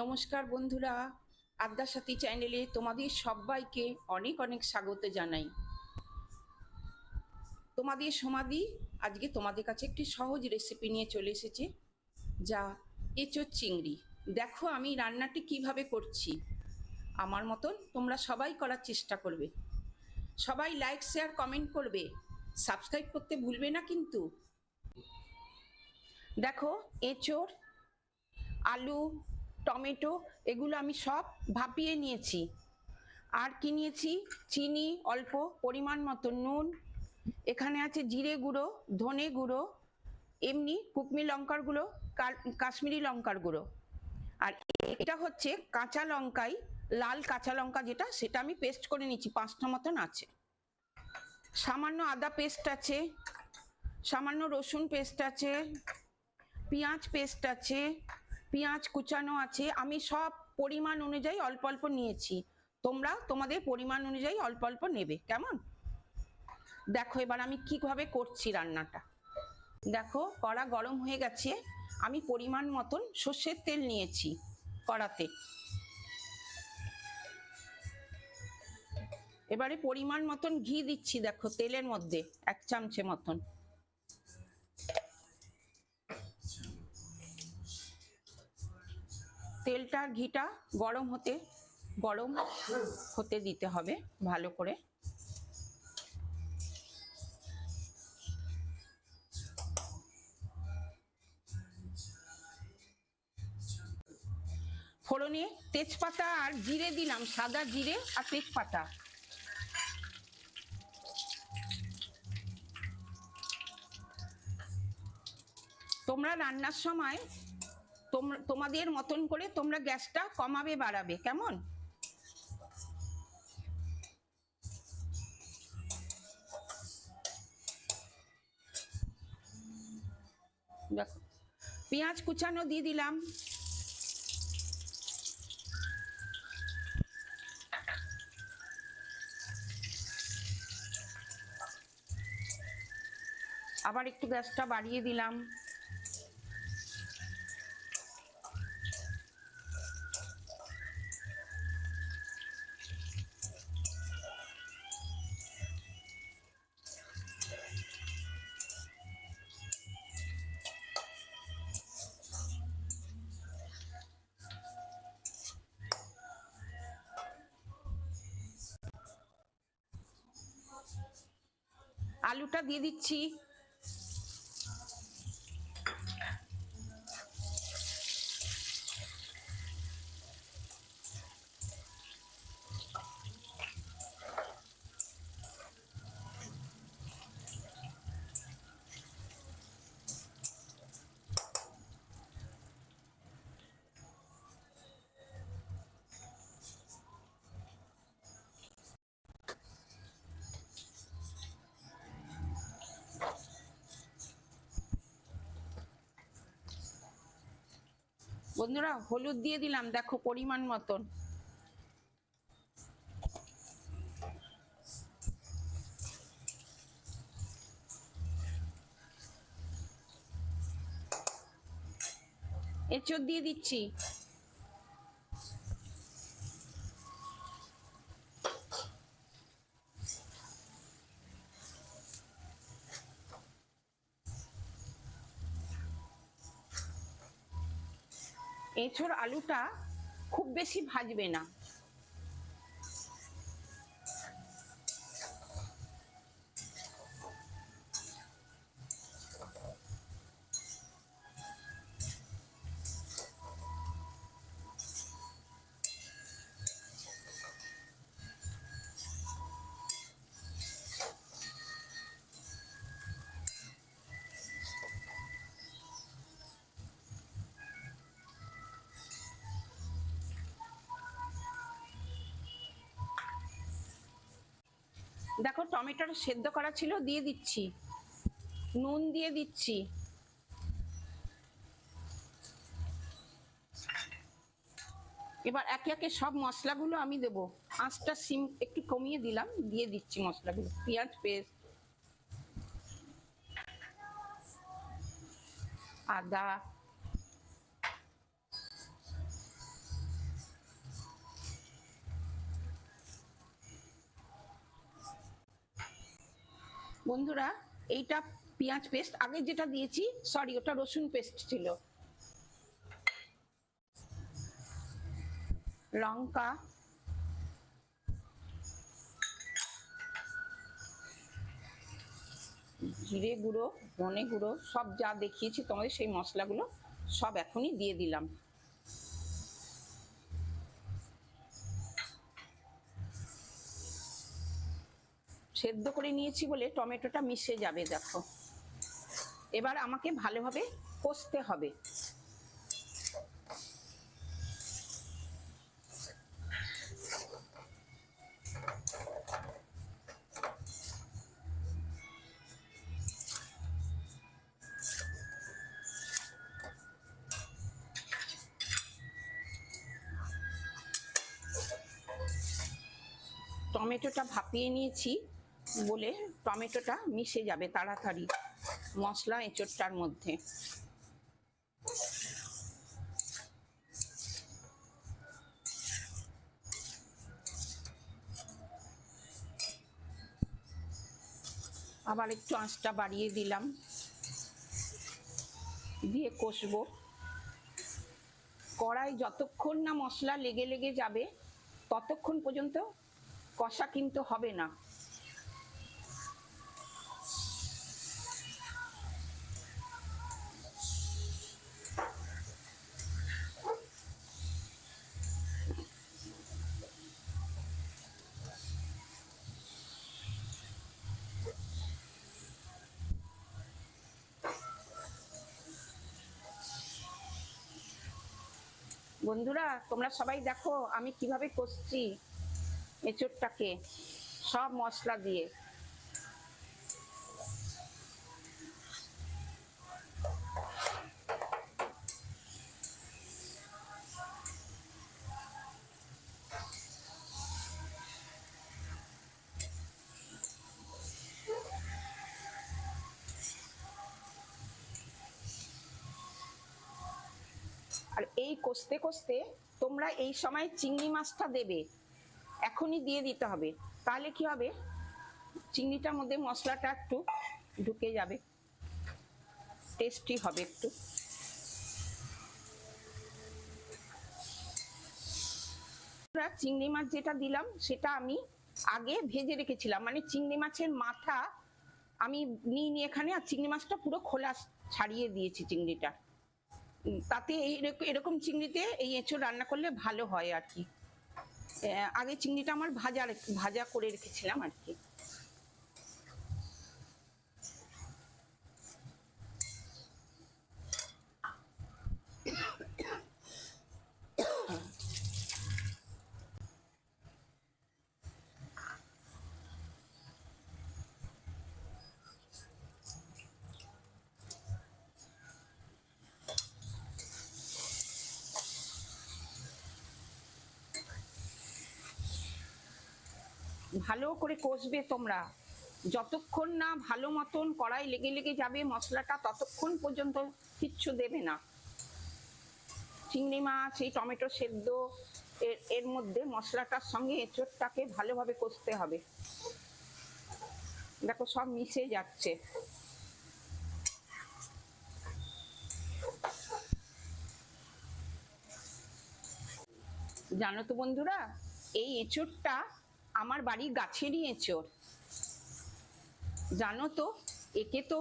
নমস্কার বন্ধুরা, আদ্যা সাথী চ্যানেলে তোমাদের সবাইকে অনেক অনেক স্বাগত জানাই। তোমাদের সমাধি আজকে তোমাদের কাছে একটি সহজ রেসিপি নিয়ে চলে এসেছে, যা এঁচোর চিংড়ি। দেখো আমি রান্নাটি কীভাবে করছি। আমার মতন তোমরা সবাই করার চেষ্টা করবে। সবাই লাইক শেয়ার কমেন্ট করবে। সাবস্ক্রাইব করতে ভুলবে না কিন্তু। দেখো এঁচোড় আলু টমেটো, এগুলো আমি সব ভাপিয়ে নিয়েছি। আর কি নিয়েছি? চিনি, অল্প পরিমাণ মতো নুন। এখানে আছে জিরে গুঁড়ো, ধনে গুঁড়ো, এমনি কুকমি লঙ্কার গুঁড়ো কাশ্মীরি লঙ্কার গুঁড়ো। আর এটা হচ্ছে কাঁচা লঙ্কাই লাল কাঁচা লঙ্কা যেটা, সেটা আমি পেস্ট করে নিচ্ছি পাঁচটা মতন আছে। সামান্য আদা পেস্ট আছে, সামান্য রসুন পেস্ট আছে, পেঁয়াজ পেস্ট আছে পেঁয়াজ কুচানো আছে, আমি সব পরিমাণ অনুযায়ী অল্প অল্প নিয়েছি। তোমরা তোমাদের পরিমাণ অনুযায়ী অল্প অল্প নেবে, কেমন? দেখো, এবার আমি কীভাবে করছি রান্নাটা। দেখো, কড়া গরম হয়ে গেছে, আমি পরিমাণ মতন সর্ষের তেল নিয়েছি কড়াতে। এবারে পরিমাণ মতন ঘি দিচ্ছি, দেখো, তেলের মধ্যে, এক চামচে মতন। তেলটা ঘিটা গরম হতে গরম হতে দিতে হবে ভালো করে। ফোড়নে তেজপাতা আর জিরে দিলাম, সাদা জিরে আর তেজপাতা। তোমরা রান্নার সময় তোমাদের মতন করে তোমরা গ্যাসটা কমাবে, বাড়াবে, কেমন? দেখো, পেঁয়াজ কুচানো দিয়ে দিলাম। আবার একটু গ্যাসটা বাড়িয়ে দিলাম। আলুটা দিয়ে দিচ্ছি। বন্ধুরা হলুদ দিয়ে দিলাম দেখো পরিমাণ মতন। এঁচড় দিয়ে দিচ্ছি। এঁচড় আলুটা খুব বেশি ভাজবে না। দেখো টমেটোটা সেদ্ধ করা ছিল, দিয়ে দিচ্ছি। নুন দিয়ে দিচ্ছি। এবার একে একে সব মশলাগুলো আমি দেব। আঁচটা সিম একটু কমিয়ে দিলাম, দিয়ে দিচ্ছি মশলাগুলো। পেঁয়াজ পেস্ট। আদা। বন্ধুরা, এইটা পেঁয়াজ পেস্ট আগে যেটা দিয়েছি সরি ওটা রসুন পেস্ট ছিল। লঙ্কা। জিরে গুঁড়ো, ধনে গুঁড়ো, সব যা দেখিয়েছি তোমাদের, সেই মশলাগুলো সব এখনই দিয়ে দিলাম। সেদ্ধ করে নিয়েছি বলে টমেটোটা মিশে যাবে, দেখো। এবার আমাকে ভালোভাবে কষতে হবে। টমেটোটা ভাপিয়ে নিয়েছি। বলে টমেটোটা মিশে যাবে তাড়াতাড়ি মশলা এঁচোড়টার মধ্যে। আবার একটু আঁচটা বাড়িয়ে দিলাম। দিয়ে কষবো। কড়াই যতক্ষণ না মশলা লেগে লেগে যাবে, ততক্ষণ পর্যন্ত কষা কিন্তু হবে না। বন্ধুরা তোমরা সবাই দেখো আমি কীভাবে কষছি এঁচোড়টাকে। সব মশলা দিয়ে। এই কষতে কষতে তোমরা এই সময় চিংড়ি মাছটা দেবে। এখনই দিয়ে দিতে হবে। তাহলে কি হবে? চিংড়িটার মধ্যে মশলাটা একটু ঢুকে যাবে। টেস্টি হবে একটু। চিংড়ি মাছ যেটা দিলাম, সেটা আমি আগে ভেজে রেখেছিলাম। মানে চিংড়ি মাছের মাথা আমি নিয়ে এখানে, আর চিংড়ি মাছটা পুরো খোলা ছাড়িয়ে দিয়েছি চিংড়িটা। তাতে এই এরকম চিংড়িতে এই এঁচো রান্না করলে ভালো হয় আর কি। আগে চিংড়িটা আমার ভাজা ভাজা করে রেখেছিলাম আর কি। ভালো করে কষবে তোমরা। যতক্ষণ না ভালো মতন কড়াই লেগে লেগে যাবে, মশলাটা ততক্ষণ পর্যন্ত কিচ্ছু দেবে না। চিংড়ি মাছ, এই টমেটো সেদ্ধ, এর এর মধ্যে মশলাটার সঙ্গে এঁচোড়টাকে ভালোভাবে কষতে হবে। দেখো সব মিশে যাচ্ছে। জানো তো বন্ধুরা, এই এঁচোড়টা আমার বাড়ির গাছেরই এঁচোড় জানো তো, একে তো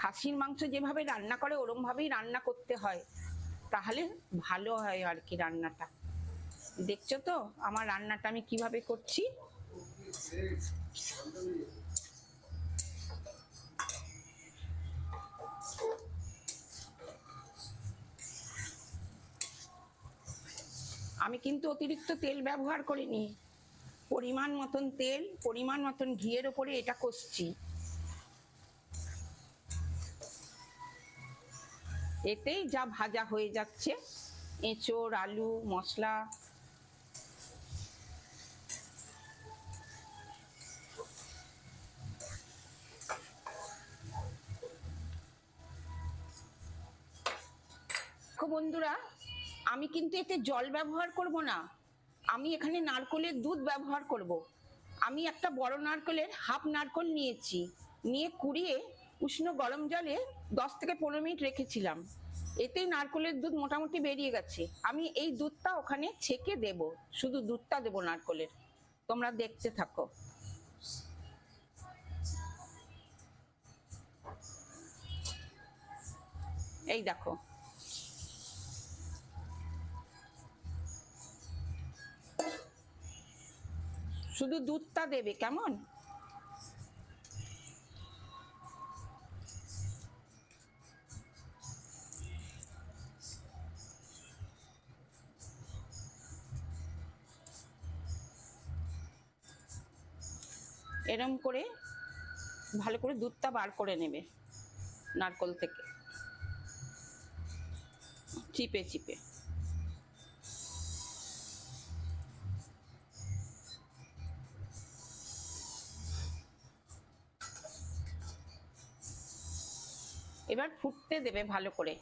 খাসির মাংস যেভাবে রান্না করে ওরম ভাবেই রান্না করতে হয়। তাহলে ভালো হয় আর কি রান্নাটা। দেখছ তো, আমার রান্নাটা আমি কীভাবে করছি? আমি কিন্তু অতিরিক্ত তেল ব্যবহার করিনি। পরিমাণ মতন তেল, পরিমাণ মতন ঘিয়ের ওপরে এটা কষছি। এতেই যা ভাজা হয়ে যাচ্ছে, এঁচোড়, আলু, মশলা। বন্ধুরা, আমি কিন্তু এতে জল ব্যবহার করব না। আমি এখানে নারকলের দুধ ব্যবহার করব। আমি একটা বড় নারকলের হাফ নারকল নিয়েছি। নিয়ে কুড়িয়ে উষ্ণ গরম জলে দশ থেকে পনেরো মিনিট রেখেছিলাম। এতেই নারকলের দুধ মোটামুটি বেরিয়ে গেছে। আমি এই দুধটা ওখানে ছেঁকে দেব। শুধু দুধটা দেবো নারকলের। তোমরা দেখতে থাকো। এই দেখো। শুধু দুধটা দেবে, কেমন? এরম করে ভালো করে দুধটা বার করে নেবে নারকল থেকে। চিপে চিপে। এবার ফুটতে দেবে ভালো করে।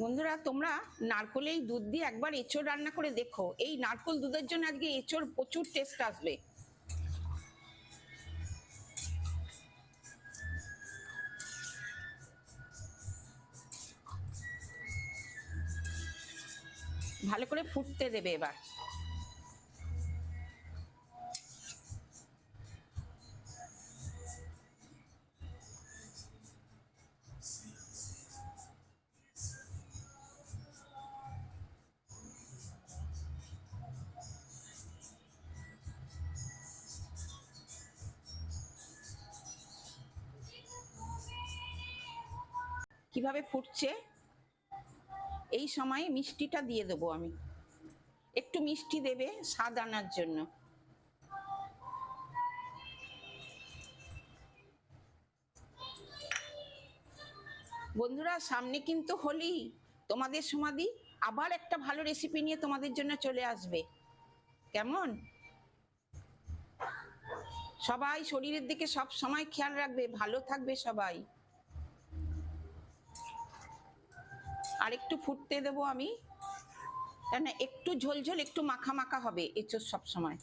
বন্ধুরা, তোমরা নারকল এই দুধ দিয়ে একবার এঁচড় রান্না করে দেখো। এই নারকল দুধের জন্য আজকে এঁচড় প্রচুর টেস্ট আসবে। ভালো করে ফুটতে দেবে এবার। কীভাবে ফুটছে? এই সময়ে মিষ্টিটা দিয়ে দেবো আমি। একটু মিষ্টি দেবে স্বাদ আনার জন্য। বন্ধুরা, সামনে কিন্তু হোলি। তোমাদের সমাধি আবার একটা ভালো রেসিপি নিয়ে তোমাদের জন্য চলে আসবে। কেমন? সবাই শরীরের দিকে সব সময় খেয়াল রাখবে, ভালো থাকবে সবাই। আর একটু ফুটতে দেবো আমি। কেন একটু ঝোল ঝোল একটু মাখা মাখা হবে এঁচোর সব সময়